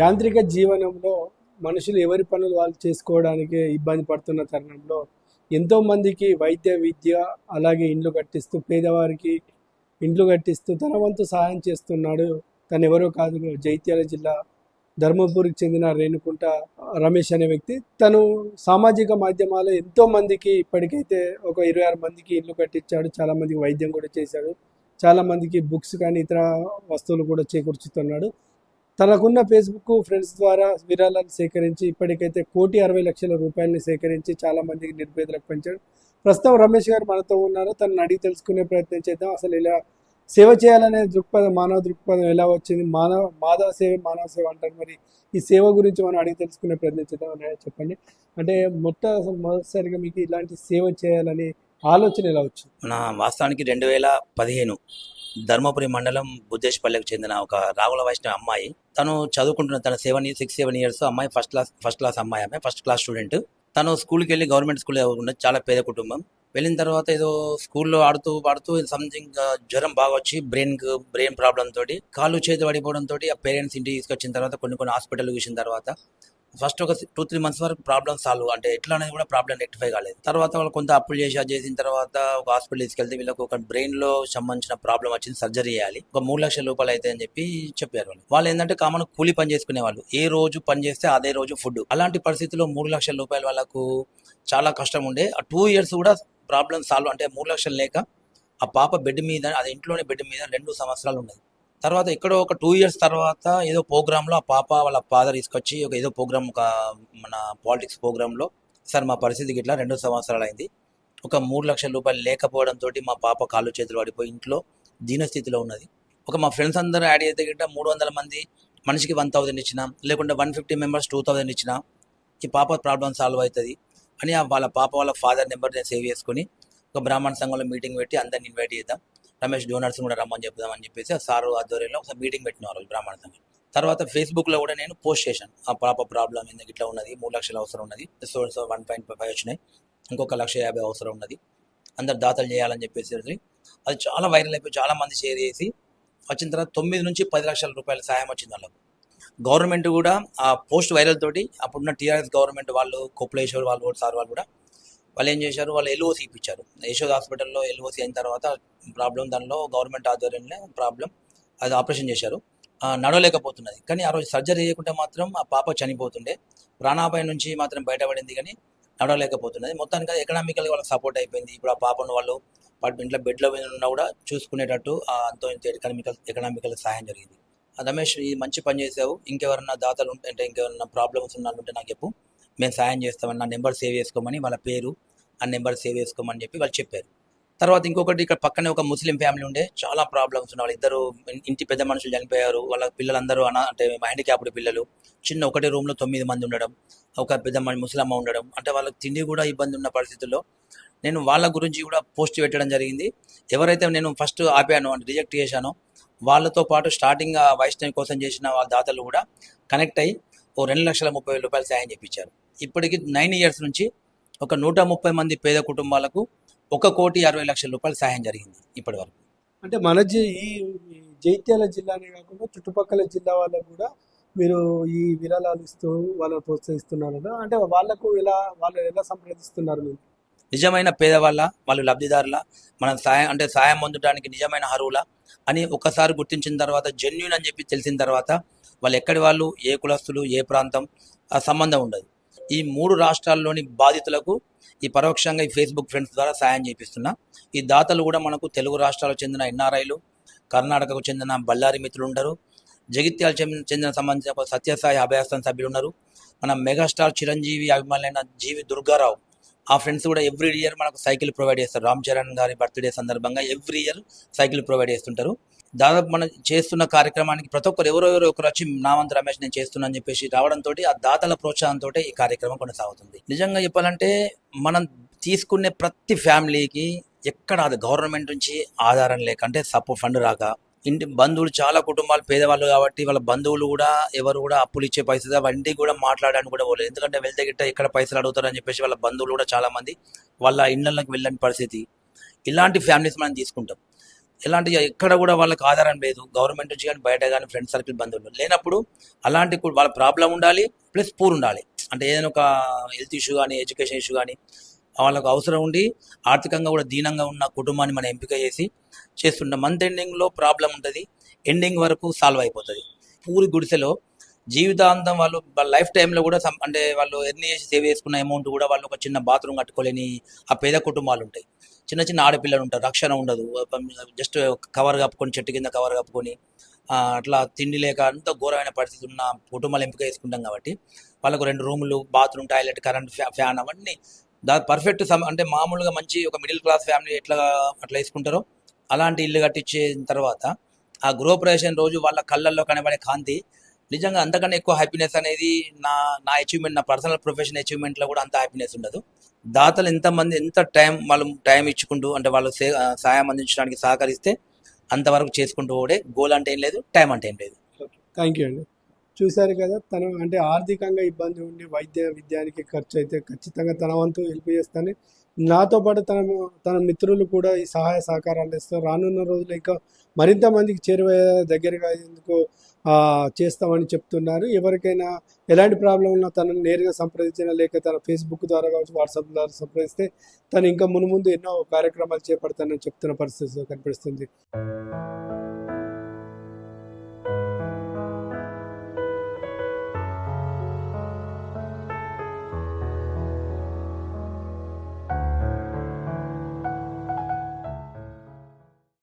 యాంత్రిక జీవనంలో మనుషులు ఎవరి పనులు వాళ్ళు చేసుకోవడానికి ఇబ్బంది పడుతున్న తరుణంలో ఎంతో మందికి వైద్య విద్య అలాగే ఇండ్లు కట్టిస్తూ పేదవారికి ఇండ్లు కట్టిస్తూ తన వంతు సహాయం చేస్తున్నాడు. తను ఎవరో కాదు జైత్యాల జిల్లా ధర్మపురికి చెందిన రేణుకుంట రమేష్ అనే వ్యక్తి. తను సామాజిక మాధ్యమాల్లో ఎంతో మందికి ఇప్పటికైతే ఒక ఇరవై ఆరు మందికి ఇల్లు కట్టించాడు. చాలా మందికి వైద్యం కూడా చేశాడు. చాలా మందికి బుక్స్ కానీ ఇతర వస్తువులు కూడా చేకూర్చుతున్నాడు. తనకున్న ఫేస్బుక్ ఫ్రెండ్స్ ద్వారా విరాళాలు సేకరించి ఇప్పటికైతే కోటి అరవై లక్షల రూపాయలని సేకరించి చాలా మందికి నిర్భేదలకు పెంచాడు. ప్రస్తుతం రమేష్ గారు మనతో ఉన్నారు. తనని అడిగి తెలుసుకునే ప్రయత్నం చేద్దాం. అసలు ఇలా సేవ చేయాలనే దృక్పథం మానవ దృక్పథం ఎలా వచ్చింది? మానవ మాధవ సేవ మానవ సేవ అంటారు. మరి ఈ సేవ గురించి మనం అడిగి తెలుసుకునే ప్రయత్నం చేద్దాం చెప్పండి. అంటే మొట్ట మొదటిసారిగా మీకు ఇలాంటి సేవ చేయాలని ఆలోచన ఎలా వచ్చింది? నా వాస్తవానికి రెండు వేల పదిహేను ధర్మపురి మండలం బుద్ధేశ్పల్లికి చెందిన ఒక రాగుల వైష్ణవ అమ్మాయి. తను చదువుకుంటున్న తన సెవెన్ సిక్స్ సెవెన్ ఇయర్స్ అమ్మాయి ఫస్ట్ క్లాస్ ఫస్ట్ క్లాస్ అమ్మాయి అమ్మాయి ఫస్ట్ క్లాస్ స్టూడెంట్ తను స్కూల్కి వెళ్ళి గవర్నమెంట్ స్కూల్ ఉన్నది చాలా పేద కుటుంబం. వెళ్ళిన తర్వాత ఏదో స్కూల్లో ఆడుతూ పాడుతూ సంథింగ్ జ్వరం బాగా వచ్చి బ్రెయిన్ బ్రెయిన్ ప్రాబ్లం తోటి కాళ్ళు చేతులు పడిపోవడం తోటి ఆ పేరెంట్స్ ఇంటికి తీసుకొచ్చిన తర్వాత కొన్ని కొన్ని హాస్పిటల్ చూసిన తర్వాత ఫస్ట్ ఒక టూ త్రీ మంత్స్ వరకు ప్రాబ్లం సాల్వ్ అంటే ఎట్లా అనేది కూడా ప్రాబ్లం రెక్టిఫై కాలేదు. తర్వాత వాళ్ళు కొంత అప్పులు చేసి అది చేసిన తర్వాత ఒక హాస్పిటల్ తీసుకెళ్తే వీళ్ళకి ఒక బ్రెయిన్లో సంబంధించిన ప్రాబ్లం వచ్చింది సర్జరీ చేయాలి. ఒక మూడు లక్షల రూపాయలు అయితే అని చెప్పి చెప్పారు వాళ్ళు. వాళ్ళు ఏంటంటే కామన్ కూలి పని చేసుకునే వాళ్ళు. ఏ రోజు పని చేస్తే అదే రోజు ఫుడ్. అలాంటి పరిస్థితుల్లో మూడు లక్షల రూపాయలు వాళ్ళకు చాలా కష్టం ఉండే. ఆ టూ ఇయర్స్ కూడా ప్రాబ్లం సాల్వ్ అంటే మూడు లక్షలు లేక ఆ పాప బెడ్ మీద అది ఇంట్లోనే బెడ్ మీద రెండు సంవత్సరాలు ఉన్నది తర్వాత ఎక్కడో ఒక టూ ఇయర్స్ తర్వాత ఏదో ప్రోగ్రాంలో ఆ పాప వాళ్ళ ఫాదర్ తీసుకొచ్చి ఒక ఏదో ప్రోగ్రామ్ ఒక మన పాలిటిక్స్ ప్రోగ్రాంలో సార్ మా పరిస్థితికి ఇట్లా రెండు సంవత్సరాలు అయింది. ఒక మూడు లక్షల రూపాయలు లేకపోవడంతో మా పాప కాళ్ళు చేతులు పడిపోయి ఇంట్లో దీనస్థితిలో ఉన్నది. ఒక మా ఫ్రెండ్స్ అందరూ యాడ్ అయితే గిట్ట మూడు వందల మంది మనిషికి వన్ థౌజండ్ ఇచ్చిన లేకుంటే one fifty members two thousand ఇచ్చిన ఈ పాప ప్రాబ్లం సాల్వ్ అవుతుంది. అని ఆ వాళ్ళ పాప వాళ్ళ ఫాదర్ నెంబర్ నేను సేవ్ చేసుకుని ఒక బ్రాహ్మణ సంఘంలో మీటింగ్ పెట్టి అందరిని ఇన్వైట్ చేద్దాం. రమేష్ డోనర్స్ కూడా రమ్మని చెప్దామని చెప్పేసి ఆ సార్ ఆధ్వర్యంలో ఒకసారి మీటింగ్ పెట్టిన వాళ్ళు బ్రాహ్మణ సంఘం తర్వాత ఫేస్బుక్లో కూడా నేను పోస్ట్ చేశాను. ఆ పాప ప్రాబ్లం ఎందుకు ఇట్లా ఉన్నది? మూడు లక్షలు అవసరం ఉన్నది. So so one point five వచ్చినాయి. ఇంకొక లక్ష యాభై అవసరం ఉన్నది. అందరు దాతలు చేయాలని చెప్పేసి అది చాలా వైరల్ అయిపోయి చాలా మంది షేర్ చేసి వచ్చిన తర్వాత తొమ్మిది నుంచి పది లక్షల రూపాయల సాయం వచ్చింది వాళ్ళకు. గవర్నమెంట్ కూడా ఆ పోస్ట్ వైరల్ తోటి అప్పుడున్న టీఆర్ఎస్ గవర్నమెంట్ వాళ్ళు కొప్పులేశ్వర్ వాళ్ళు కూడా సార్ వాళ్ళు కూడా వాళ్ళు ఏం చేశారు? వాళ్ళు ఎల్ఓసి ఇప్పించారు. యశోద్ హాస్పిటల్లో ఎల్ఓసి అయిన తర్వాత ప్రాబ్లం దానిలో గవర్నమెంట్ ఆధ్వర్యంలో ప్రాబ్లం అది ఆపరేషన్ చేశారు. నడవలేకపోతున్నది. కానీ ఆ రోజు సర్జరీ చేయకుంటే మాత్రం ఆ పాప చనిపోతుండే. ప్రాణాపాయం నుంచి మాత్రం బయటపడింది కానీ నడవలేకపోతున్నది. మొత్తానికి ఎకనామికల్గా వాళ్ళకి సపోర్ట్ అయిపోయింది. ఇప్పుడు ఆ పాపను వాళ్ళు వాటి ఇంట్లో బెడ్లో ఉన్నా కూడా చూసుకునేటట్టు అంతో ఇంత ఎకనామికల్ ఎకనామికల్ సహాయం జరిగింది. ఆ రమేష్ ఈ మంచి పని చేసావు ఇంకెవరన్నా దాతలు ఉంటే అంటే ఇంకెవరన్నా ప్రాబ్లమ్స్ ఉన్న ఉంటే నాకు చెప్పు. మేము సాయం చేస్తామని నా నెంబర్ సేవ్ చేసుకోమని వాళ్ళ పేరు ఆ నెంబర్ సేవ్ చేసుకోమని చెప్పి వాళ్ళు చెప్పారు. తర్వాత ఇంకొకటి ఇక్కడ పక్కనే ఒక ముస్లిం ఫ్యామిలీ ఉండే చాలా ప్రాబ్లమ్స్ ఉన్నాయి వాళ్ళు. ఇద్దరు ఇంటి పెద్ద మనుషులు చనిపోయారు. వాళ్ళ పిల్లలందరూ అన అంటే హ్యాండిక్యాప్డ్ పిల్లలు. చిన్న ఒకటే రూమ్లో తొమ్మిది మంది ఉండడం ఒక పెద్ద మన ముసలమ్మ ఉండడం. అంటే వాళ్ళకి తిండి కూడా ఇబ్బంది ఉన్న పరిస్థితుల్లో నేను వాళ్ళ గురించి కూడా పోస్ట్ పెట్టడం జరిగింది. ఎవరైతే నేను ఫస్ట్ ఆపాను అంటే రిజెక్ట్ చేశానో వాళ్ళతో పాటు స్టార్టింగ్ వైష్ణవి కోసం చేసిన వాళ్ళ దాతలు కూడా కనెక్ట్ అయ్యి ఓ రెండు లక్షల ముప్పై వేల రూపాయలు సాయం చేయించారు ఇప్పటికి నైన్ ఇయర్స్ నుంచి ఒక నూట ముప్పై మంది పేద కుటుంబాలకు ఒక కోటి అరవై లక్షల రూపాయలు సాయం జరిగింది ఇప్పటి వరకు. అంటే మన జి- ఈ జైత్యాల జిల్లానే కాకుండా చుట్టుపక్కల జిల్లా వాళ్ళకు కూడా మీరు ఈ విరాళాలు ఇస్తూ వాళ్ళని ప్రోత్సహిస్తున్నారు అంటే వాళ్ళకు ఎలా వాళ్ళు ఎలా సంప్రదిస్తున్నారు మీరు? నిజమైన పేదవాళ్ళ వాళ్ళు లబ్ధిదారుల మనం సాయం అంటే సాయం పొందడానికి నిజమైన అర్హుల అని ఒకసారి గుర్తించిన తర్వాత జెన్యున్ అని చెప్పి తెలిసిన తర్వాత వాళ్ళు ఎక్కడి వాళ్ళు ఏ కులస్తులు ఏ ప్రాంతం ఆ సంబంధం ఉండదు. ఈ మూడు రాష్ట్రాల్లోని బాధితులకు ఈ పరోక్షంగా ఈ ఫేస్బుక్ ఫ్రెండ్స్ ద్వారా సాయం చేపిస్తున్నా. ఈ దాతలు కూడా మనకు తెలుగు రాష్ట్రాలకు చెందిన ఎన్ఆర్ఐలు కర్ణాటకకు చెందిన బళ్ళారి మిత్రులు ఉండరు జగిత్యాల చెందిన చెందిన సంబంధించిన సత్యసాయి అభయాస్థాన సభ్యులు ఉన్నారు మన మెగాస్టార్ చిరంజీవి అభిమానులైన జీవి దుర్గారావు. ఆ ఫ్రెండ్స్ కూడా ఎవ్రీ ఇయర్ మనకు సైకిల్ ప్రొవైడ్ చేస్తారు. రామ్ చరణ్ గారి బర్త్డే సందర్భంగా ఎవ్రీ ఇయర్ సైకిల్ ప్రొవైడ్ చేస్తుంటారు. దాదాపు మనం చేస్తున్న కార్యక్రమానికి ప్రతి ఒక్కరు ఎవరో ఎవరో ఒకరు వచ్చి నామంత రమేష్ నేను చేస్తున్నా అని చెప్పేసి రావడంతో ఆ దాతల ప్రోత్సాహంతో ఈ కార్యక్రమం కొనసాగుతుంది. నిజంగా చెప్పాలంటే మనం తీసుకునే ప్రతి ఫ్యామిలీకి ఎక్కడ అది గవర్నమెంట్ నుంచి ఆధారం లేక అంటే సపో ఫండ్ రాక ఇంటి బంధువులు చాలా కుటుంబాలు పేదవాళ్ళు కాబట్టి వాళ్ళ బంధువులు కూడా ఎవరు కూడా అప్పులు ఇచ్చే పైసలు వంటికి కూడా మాట్లాడడానికి కూడా పోలేదు. ఎందుకంటే వెళ్తే గిట్ట ఎక్కడ పైసలు అడుగుతారని చెప్పేసి వాళ్ళ బంధువులు కూడా చాలామంది వాళ్ళ ఇళ్ళలోకి వెళ్ళని పరిస్థితి. ఇలాంటి ఫ్యామిలీస్ మనం తీసుకుంటాం. ఎలాంటి ఎక్కడ కూడా వాళ్ళకి ఆధారం లేదు. గవర్నమెంట్ నుంచి కానీ బయట కానీ ఫ్రెండ్ సర్కిల్ బంధువులు లేనప్పుడు అలాంటి వాళ్ళ ప్రాబ్లం ఉండాలి ప్లస్ పూర్ ఉండాలి. అంటే ఏదైనా ఒక హెల్త్ ఇష్యూ కానీ ఎడ్యుకేషన్ ఇష్యూ కానీ వాళ్ళకు అవసరం ఉండి ఆర్థికంగా కూడా దీనంగా ఉన్న కుటుంబాన్ని మనం ఎంపిక చేసి చేస్తున్న మంత్ ఎండింగ్లో ప్రాబ్లం ఉంటుంది. ఎండింగ్ వరకు సాల్వ్ అయిపోతుంది. పూరి గుడిసెలో జీవితాంతం వాళ్ళు వాళ్ళ లైఫ్ టైంలో కూడా అంటే వాళ్ళు ఎర్నీ చేసి సేవ్ చేసుకున్న అమౌంట్ కూడా వాళ్ళు ఒక చిన్న బాత్రూమ్ కట్టుకోలేని ఆ పేద కుటుంబాలు ఉంటాయి. చిన్న చిన్న ఆడపిల్లలు ఉంటారు రక్షణ ఉండదు. జస్ట్ కవర్ కప్పుకొని చెట్టు కింద కవర్ కప్పుకొని అట్లా తిండి లేక అంత ఘోరమైన పరిస్థితి ఉన్న కుటుంబాలు ఎంపిక చేసుకుంటాం కాబట్టి వాళ్ళకు రెండు రూములు బాత్రూమ్ టాయిలెట్ కరెంట్ ఫ్యాన్ అవన్నీ దా పర్ఫెక్ట్ సమ అంటే మామూలుగా మంచి ఒక మిడిల్ క్లాస్ ఫ్యామిలీ ఎట్లా అట్లా వేసుకుంటారో అలాంటి ఇల్లు కట్టించిన తర్వాత ఆ గృహప్రవేశం రోజు వాళ్ళ కళ్ళల్లో కనబడే కాంతి నిజంగా అంతకన్నా ఎక్కువ హ్యాపీనెస్ అనేది నా నా అచీవ్మెంట్ నా పర్సనల్ ప్రొఫెషన్ అచీవ్మెంట్లో కూడా అంత హ్యాపీనెస్ ఉండదు. దాతలు ఎంతమంది ఎంత టైం వాళ్ళు టైం ఇచ్చుకుంటూ అంటే వాళ్ళు సే- సాయం అందించడానికి సహకరిస్తే అంతవరకు చేసుకుంటూ ఓడే గోల్ అంటే ఏం లేదు టైం అంటే ఏం లేదు. థ్యాంక్ యూ అండి. చూశారు కదా తను అంటే ఆర్థికంగా ఇబ్బంది ఉండి వైద్య విద్యానికి ఖర్చు అయితే ఖచ్చితంగా తన వంతు హెల్ప్ చేస్తాను. నాతో పాటు తన తన మిత్రులు కూడా ఈ సహాయ సహకారాలు ఇస్తారు రానున్న రోజులు ఇంకా మరింత మందికి చేరువయ్యే దగ్గరగా ఎందుకు చేస్తామని చెప్తున్నారు. ఎవరికైనా ఎలాంటి ప్రాబ్లం ఉన్నా తనను నేరుగా సంప్రదించినా లేక తన ఫేస్బుక్ ద్వారా కావచ్చు వాట్సాప్ ద్వారా సంప్రదిస్తే తను ఇంకా మునుముందు ఎన్నో కార్యక్రమాలు చేపడతానని చెప్తున్న పరిస్థితి కనిపిస్తుంది.